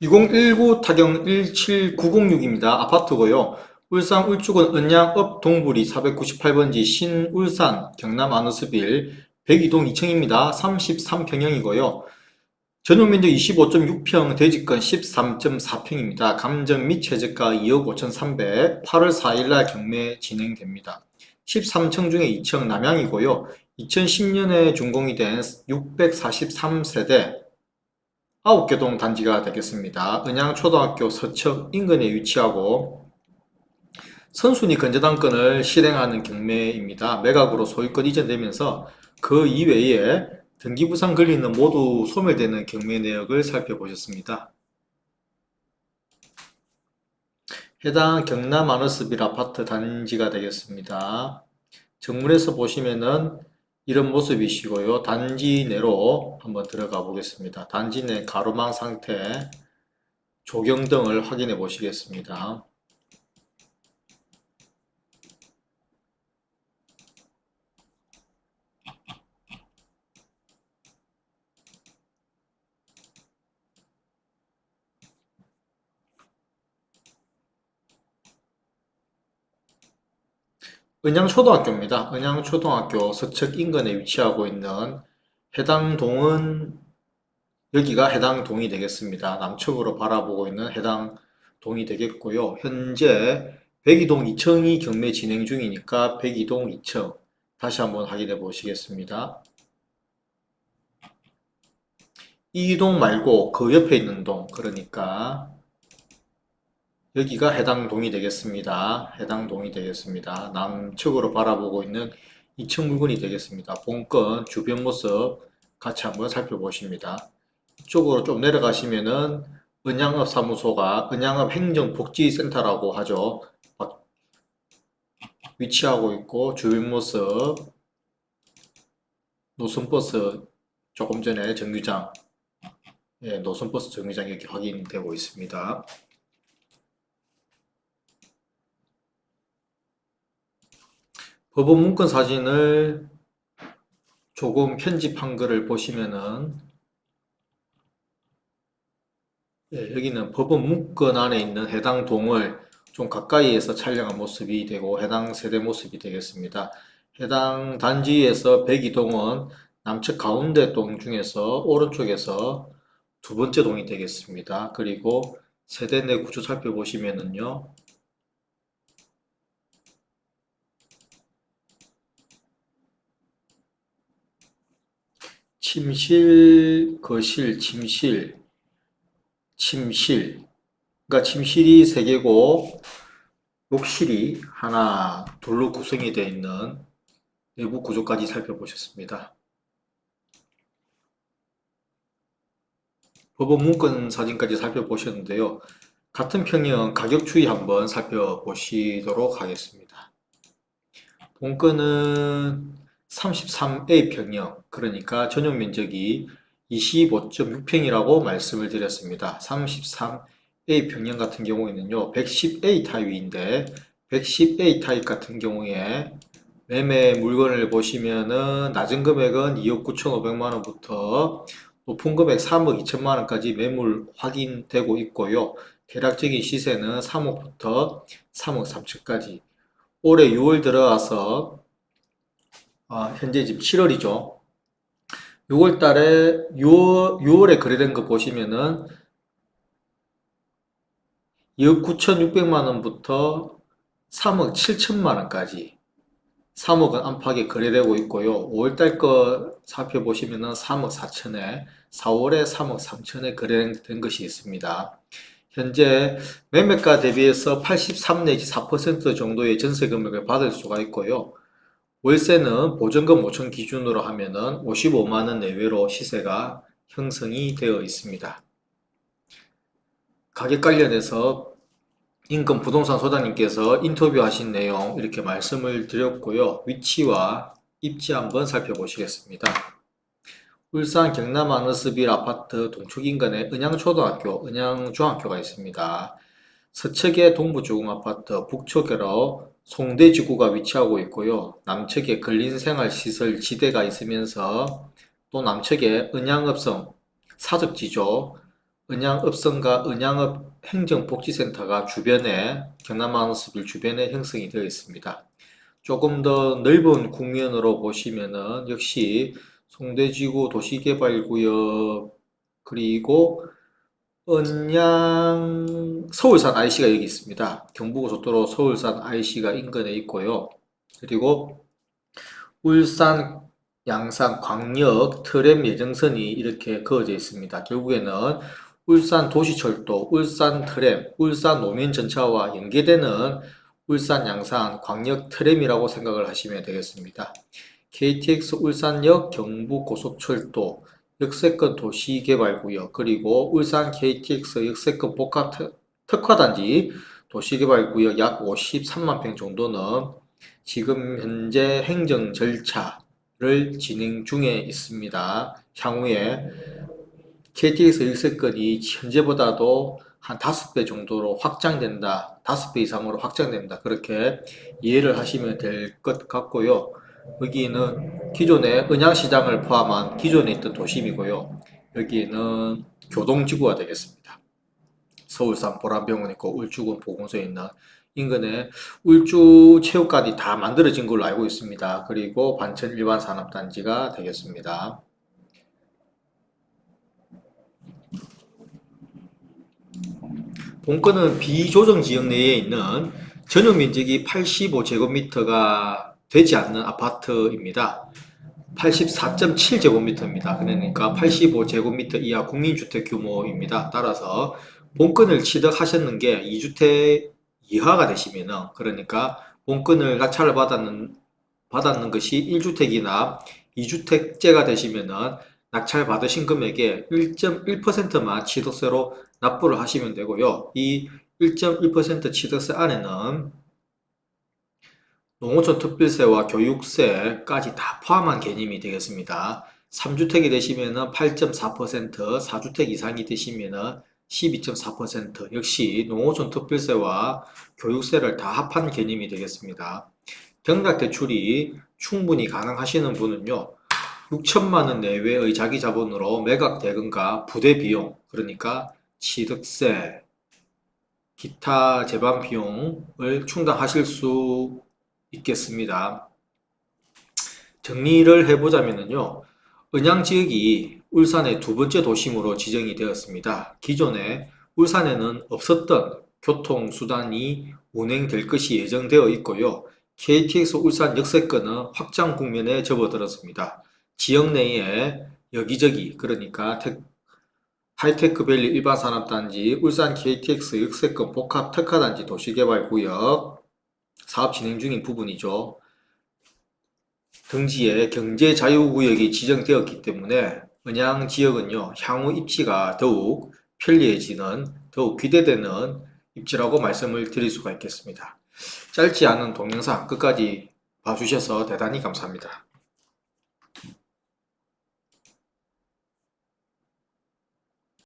2019 타경 17906입니다. 아파트고요. 울산 울주군 은양읍 동부리 498번지 신울산 경남 아누스빌 102동 2층입니다. 33평형이고요. 전용 면적 25.6평, 대지권 13.4평입니다. 감정 및 최저가 2억 5,300, 8월 4일날 경매 진행됩니다. 13층 중에 2층 남양이고요. 2010년에 준공이 된 643세대 9개 동 단지가 되겠습니다. 은양초등학교 서측 인근에 위치하고 선순위 건재당권을 실행하는 경매입니다. 매각으로 소유권 이전되면서 그 이외에 등기부상 권리는 모두 소멸되는 경매 내역을 살펴보셨습니다. 해당 경남 아너스빌 아파트 단지가 되겠습니다. 정문에서 보시면은 이런 모습이시고요. 단지 내로 한번 들어가 보겠습니다. 단지 내 가로망 상태, 조경 등을 확인해 보시겠습니다. 은양초등학교입니다. 은양초등학교 서측 인근에 위치하고 있는 해당 동은 여기가 해당 동이 되겠습니다. 남측으로 바라보고 있는 해당 동이 되겠고요. 현재 102동 2층이 경매 진행 중이니까 102동 2층 다시 한번 확인해 보시겠습니다. 이 동 말고 그 옆에 있는 동 그러니까 여기가 해당 동이 되겠습니다. 해당 동이 되겠습니다. 남측으로 바라보고 있는 2층 물건이 되겠습니다. 본건 주변 모습 같이 한번 살펴보십니다. 이쪽으로 좀 내려가시면은 은양읍 사무소가 은양읍 행정복지센터라고 하죠. 위치하고 있고 주변 모습 노선버스 조금 전에 정류장 예, 노선버스 정류장 이렇게 확인되고 있습니다. 법원 문건 사진을 조금 편집한 거를 보시면은 예, 여기는 법원 문건 안에 있는 해당 동을 좀 가까이에서 촬영한 모습이 되고 해당 세대 모습이 되겠습니다. 해당 단지에서 102동은 남측 가운데 동 중에서 오른쪽에서 두 번째 동이 되겠습니다. 그리고 세대 내 구조 살펴보시면은요. 침실, 거실, 침실, 침실. 그러니까 침실이 세 개고 욕실이 하나, 둘로 구성이 되어 있는 내부 구조까지 살펴보셨습니다. 법원 문건 사진까지 살펴보셨는데요. 같은 평형 가격 추이 한번 살펴보시도록 하겠습니다. 본건은 33A 평형, 그러니까 전용 면적이 25.6평이라고 말씀을 드렸습니다. 33A 평형 같은 경우에는요, 110A 타입인데, 110A 타입 같은 경우에 매매 물건을 보시면은 낮은 금액은 2억 9,500만원부터 높은 금액 3억 2천만 원까지 매물 확인되고 있고요. 대략적인 시세는 3억부터 3억 3천까지. 올해 6월 들어와서 아, 현재 지금 7월이죠. 6월 달에 6월, 6월에 거래된 거 보시면은 2억 9,600만 원부터 3억 7천만 원까지 3억은 안팎에 거래되고 있고요. 5월달 거 살펴보시면은 3억 4천에 4월에 3억 3천에 거래된 것이 있습니다. 현재 매매가 대비해서 83 내지 4% 정도의 전세 금액을 받을 수가 있고요. 월세는 보증금 5천 기준으로 하면은 55만 원 내외로 시세가 형성이 되어 있습니다. 가격 관련해서 인근 부동산 소장님께서 인터뷰하신 내용 이렇게 말씀을 드렸고요. 위치와 입지 한번 살펴보시겠습니다. 울산 경남 아너스빌 아파트 동축 인근에 은양초등학교, 은양중학교가 있습니다. 서측에 동부주공아파트, 북쪽으로 송대지구가 위치하고 있고요. 남측에 근린생활시설 지대가 있으면서 또 남측에 은양읍성 사적지죠. 은양읍성과 은양읍 행정복지센터가 주변에 경남마을숲일 주변에 형성이 되어 있습니다. 조금 더 넓은 국면으로 보시면은 역시 송대지구 도시개발구역 그리고 은양 서울산 IC가 여기 있습니다. 경부고속도로 서울산 IC가 인근에 있고요. 그리고 울산 양산 광역 트램 예정선이 이렇게 그어져 있습니다. 결국에는 울산 도시철도, 울산 트램, 울산 노면 전차와 연계되는 울산 양산 광역 트램이라고 생각을 하시면 되겠습니다. KTX 울산역 경부고속철도 역세권 도시개발구역 그리고 울산 KTX 역세권 복합 특- 특화단지 도시개발구역 약 53만 평 정도는 지금 현재 행정 절차를 진행 중에 있습니다. 향후에 KTX 역세권이 현재보다도 한 5배 정도로 확장된다. 5배 이상으로 확장된다. 그렇게 이해를 하시면 될 것 같고요. 여기는 기존의 은양시장을 포함한 기존에 있던 도심이고요. 여기는 교동지구가 되겠습니다. 서울산 보람병원 있고 울주군 보건소에 있는 인근에 울주 체육관이 다 만들어진 걸로 알고 있습니다. 그리고 반천 일반 산업단지가 되겠습니다. 본건은 비조정 지역 내에 있는 전용 면적이 85제곱미터가 되지 않는 아파트입니다. 84.7제곱미터입니다. 그러니까 85제곱미터 이하 국민주택 규모입니다. 따라서 본건을 취득하셨는 게 2주택 이하가 되시면은 그러니까 본건을 낙찰을 받았는 받았는 것이 1주택이나 2주택제가 되시면은 낙찰 받으신 금액의 1.1%만 취득세로 납부를 하시면 되고요. 이 1.1% 취득세 안에는 농어촌 특별세와 교육세까지 다 포함한 개념이 되겠습니다. 3주택이 되시면은 8.4%, 4주택 이상이 되시면은 12.4% 역시 농어촌 특별세와 교육세를 다 합한 개념이 되겠습니다. 경락 대출이 충분히 가능하시는 분은요. 6천만 원 내외의 자기 자본으로 매각 대금과 부대 비용, 그러니까 취득세, 기타 제반 비용을 충당하실 수 있겠습니다. 정리를 해보자면요. 은양 지역이 울산의 두 번째 도심으로 지정이 되었습니다. 기존에 울산에는 없었던 교통수단이 운행될 것이 예정되어 있고요. KTX 울산 역세권은 확장 국면에 접어들었습니다. 지역 내에 여기저기 그러니까 텍- 하이테크밸리 일반산업단지, 울산 KTX 역세권 복합 특화단지 도시개발구역 사업 진행 중인 부분이죠. 등지에 경제 자유구역이 지정되었기 때문에 은양 지역은요, 향후 입지가 더욱 편리해지는, 더욱 기대되는 입지라고 말씀을 드릴 수가 있겠습니다. 짧지 않은 동영상 끝까지 봐주셔서 대단히 감사합니다.